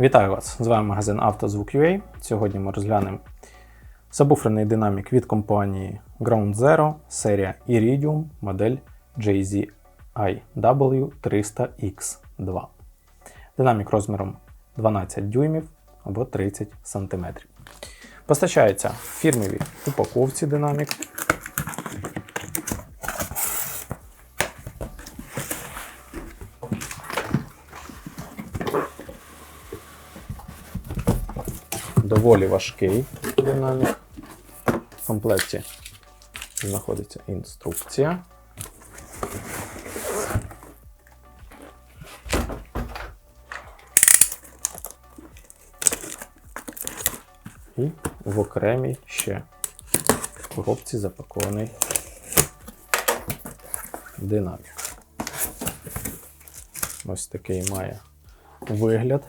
Вітаю вас! З вами магазин «Автозвук.UA». Сьогодні ми розглянемо сабвуферний динамік від компанії Ground Zero, серія Iridium, модель JZI-W300X2. Динамік розміром 12 дюймів або 30 см. Постачається в фірмовій упаковці динамік. Доволі важкий динамік. В комплекті знаходиться інструкція. І в окремій ще в коробці запакований динамік. Ось такий має вигляд.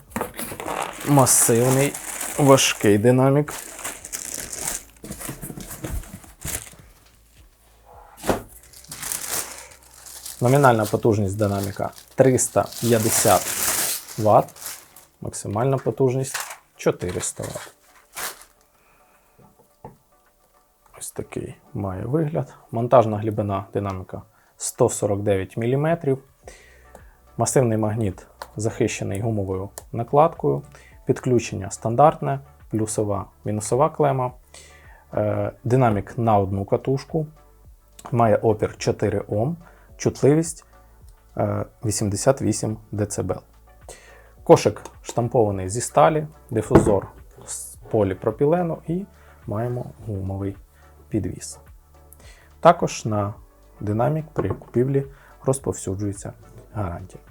Масивний важкий динамік. Номінальна потужність динаміка 350 Вт, максимальна потужність 400 Вт. Ось такий має вигляд. Монтажна глибина динаміка 149 мм. Масивний магніт захищений гумовою накладкою. Підключення стандартне, плюсова, мінусова клема. Е, Динамік на одну катушку. Має опір 4 Ом, чутливість е, 88 дБ. Кошик штампований зі сталі, дифузор з поліпропілену і маємо гумовий підвіс. Також на динамік при купівлі розповсюджується гарантія.